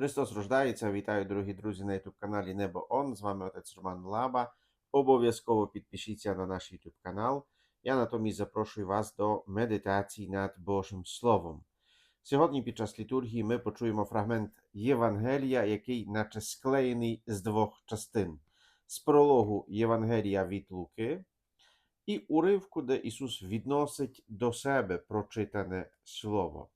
Христос рождається. Вітаю, дорогі друзі, на youtube каналі Небо Он. З вами отець Роман Лаба. Обов'язково підпишіться на наш YouTube канал. Я натомість запрошую вас до медитації над Божим Словом. Сьогодні під час літургії ми почуємо фрагмент Євангелія, який наче склеєний з двох частин: з прологу Євангелія від Луки і уривку, де Ісус відносить до себе прочитане слово.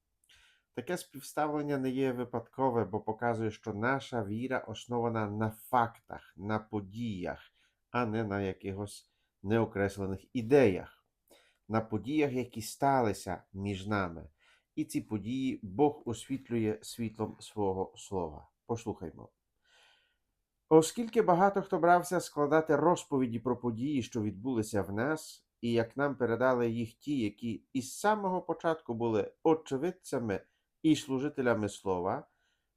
Таке співставлення не є випадкове, бо показує, що наша віра основана на фактах, на подіях, а не на якихось неокреслених ідеях, на подіях, які сталися між нами. І ці події Бог освітлює світлом свого слова. Послухаймо. Оскільки багато хто брався складати розповіді про події, що відбулися в нас, і як нам передали їх ті, які із самого початку були очевидцями і служителями слова,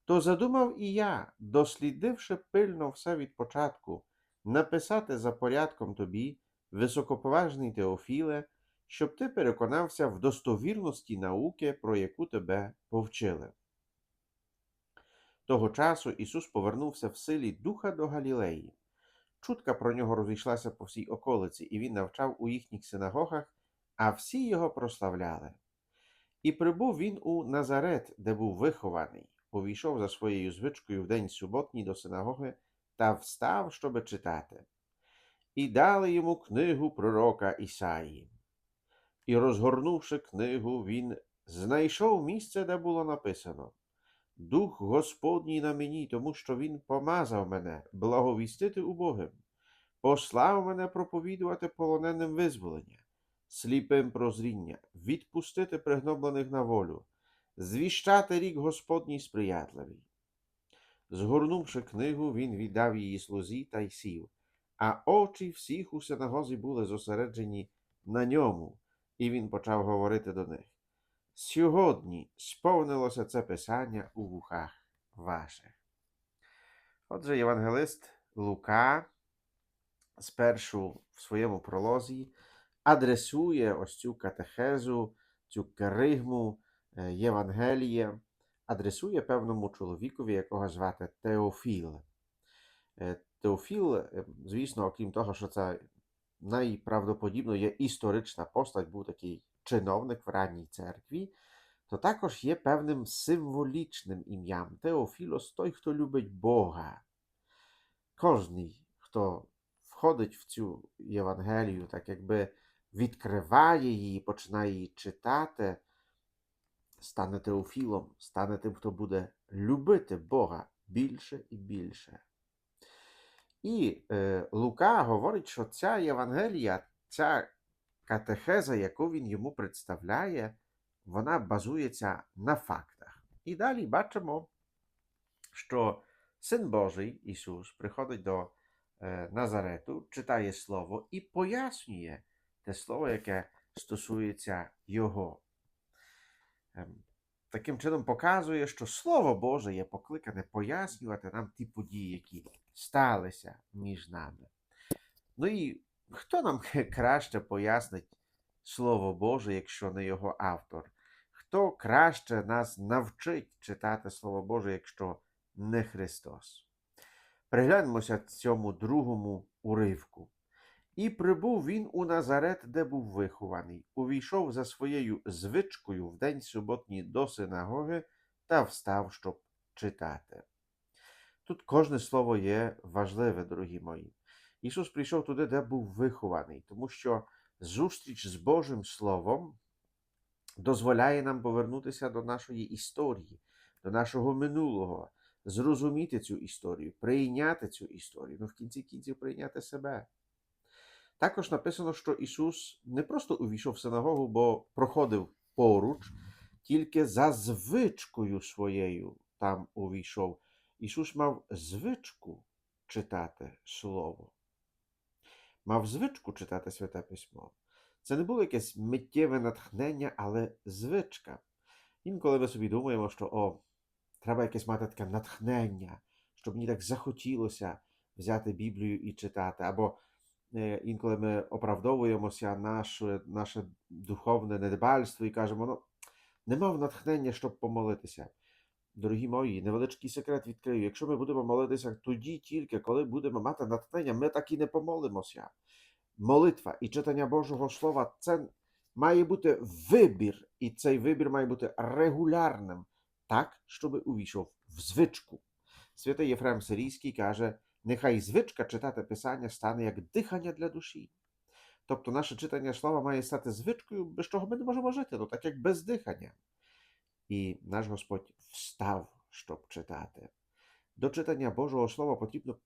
то задумав і я, дослідивши пильно все від початку, написати за порядком тобі, високоповажний Теофіле, щоб ти переконався в достовірності науки, про яку тебе повчили. Того часу Ісус повернувся в силі Духа до Галілеї. Чутка про нього розійшлася по всій околиці, і він навчав у їхніх синагогах, а всі його прославляли. І прибув він у Назарет, де був вихований, увійшов за своєю звичкою в день суботній до синагоги та встав, щоби читати. І дали йому книгу пророка Ісаї. І, розгорнувши книгу, він знайшов місце, де було написано Дух Господній на мені, тому що Він помазав мене благовістити убогим, послав мене проповідувати полоненим визволення, сліпим прозріння, відпустити пригноблених на волю, звіщати рік Господній сприятливий. Згорнувши книгу, він віддав її слузі та й сів, а очі всіх у синагозі були зосереджені на ньому, і він почав говорити до них. Сьогодні сповнилося це писання у вухах ваших. Отже, євангелист Лука спершу в своєму пролозі адресує ось цю катехезу, цю керигму е, Євангелія, адресує певному чоловікові, якого звати Теофіл. Е, Теофіл, е, звісно, окрім того, що це найправдоподібно є історична постать, був такий чиновник в ранній церкві, то також є певним символічним ім'ям. Теофілос той, хто любить Бога. Кожний, хто входить в цю Євангелію, так якби відкриває її, починає її читати, стане Теофілом, стане тим, хто буде любити Бога більше і більше. І е, Лука говорить, що ця Євангелія, ця катехеза, яку він йому представляє, вона базується на фактах. І далі бачимо, що Син Божий Ісус приходить до е, Назарету, читає Слово і пояснює те слово, яке стосується Його. Ем, Таким чином показує, що Слово Боже є покликане пояснювати нам ті події, які сталися між нами. Ну і хто нам краще пояснить Слово Боже, якщо не його автор? Хто краще нас навчить читати Слово Боже, якщо не Христос? Пригляньмося цьому другому уривку. І прибув він у Назарет, де був вихований, увійшов за своєю звичкою в день суботній до синагоги та встав, щоб читати. Тут кожне слово є важливе, дорогі мої. Ісус прийшов туди, де був вихований, тому що зустріч з Божим Словом дозволяє нам повернутися до нашої історії, до нашого минулого, зрозуміти цю історію, прийняти цю історію, ну в кінці кінців прийняти себе. Також написано, що Ісус не просто увійшов в синагогу, бо проходив поруч, тільки за звичкою своєю там увійшов. Ісус мав звичку читати Слово. Мав звичку читати Святе Письмо. Це не було якесь миттєве натхнення, але звичка. Інколи ми собі думаємо, що о, треба якесь мати таке натхнення, щоб мені так захотілося взяти Біблію і читати. Або інколи ми оправдовуємося наше, наше духовне недбальство і кажемо, ну, не мав натхнення, щоб помолитися. Дорогі мої, невеличкий секрет відкрию. Якщо ми будемо молитися тоді тільки, коли будемо мати натхнення, ми так і не помолимося. Молитва і читання Божого Слова це має бути вибір, і цей вибір має бути регулярним, так, щоб увійшов в звичку. Святий Єфрем Сирійський каже: нехай звичка читати Писання стане як дихання для душі. Тобто наше читання слова має стати звичкою, без чого ми не можемо жити, ну так як без дихання. І наш Господь встав, щоб читати. До читання Божого Слова потрібно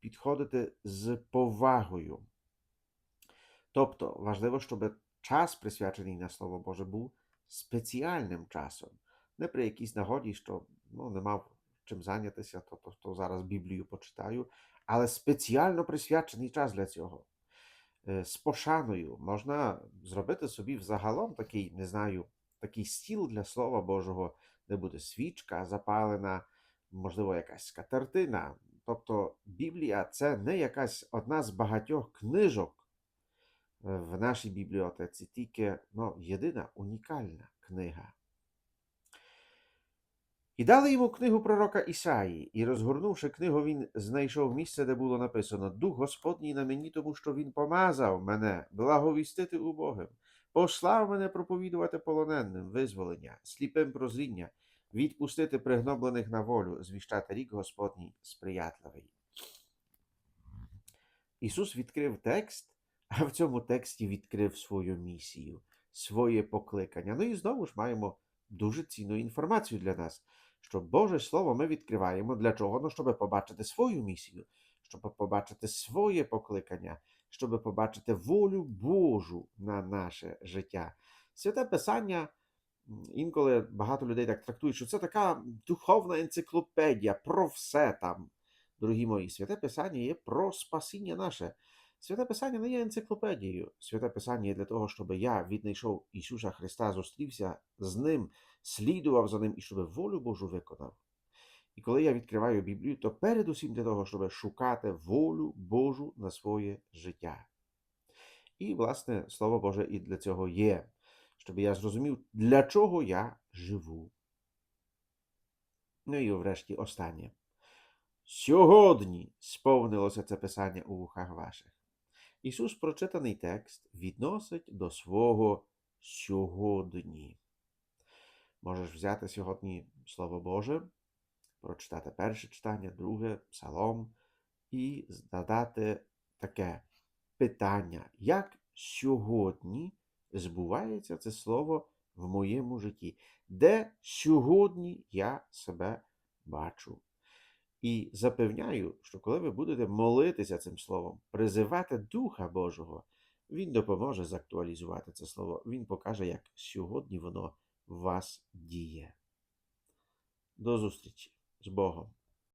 підходити з повагою. Тобто важливо, щоб час, присвячений на Слово Боже, був спеціальним часом. Не при якійсь нагоді, що ну, не мав чим зайнятися, то, то, то зараз Біблію почитаю, але спеціально присвячений час для цього. Е, З пошаною можна зробити собі взагалом такий, не знаю, такий стіл для Слова Божого, де буде свічка запалена, можливо, якась скатертина. Тобто Біблія це не якась одна з багатьох книжок е, в нашій бібліотеці, тільки ну, єдина унікальна книга. І дали йому книгу пророка Ісаї, і, розгорнувши книгу, він знайшов місце, де було написано: Дух Господній на мені, тому що він помазав мене благовістити убогим, послав мене проповідувати полоненним визволення, сліпим прозріння, відпустити пригноблених на волю, звіщати рік Господній сприятливий. Ісус відкрив текст, а в цьому тексті відкрив свою місію, своє покликання. Ну і знову ж маємо дуже цінну інформацію для нас, що Боже Слово ми відкриваємо для чого? Ну, щоб побачити свою місію, щоб побачити своє покликання, щоб побачити волю Божу на наше життя. Святе Писання. Інколи багато людей так трактують, що це така духовна енциклопедія про все там. Дорогі мої, святе Писання є про спасіння наше. Святе Писання не є енциклопедією. Святе Писання є для того, щоб я віднайшов Ісуса Христа, зустрівся з Ним, слідував за Ним і щоб волю Божу виконав. І коли я відкриваю Біблію, то передусім для того, щоб шукати волю Божу на своє життя. І, власне, Слово Боже і для цього є, щоб я зрозумів, для чого я живу. Ну і врешті останнє. Сьогодні сповнилося це писання у вухах ваших. Ісус прочитаний текст відносить до свого сьогодні. Можеш взяти сьогодні Слово Боже, прочитати перше читання, друге, псалом, і задати таке питання, як сьогодні збувається це слово в моєму житті, де сьогодні я себе бачу. І запевняю, що коли ви будете молитися цим словом, призивати Духа Божого, Він допоможе закtuалізувати це слово. Він покаже, як сьогодні воно вас діє. До зустрічі з Богом!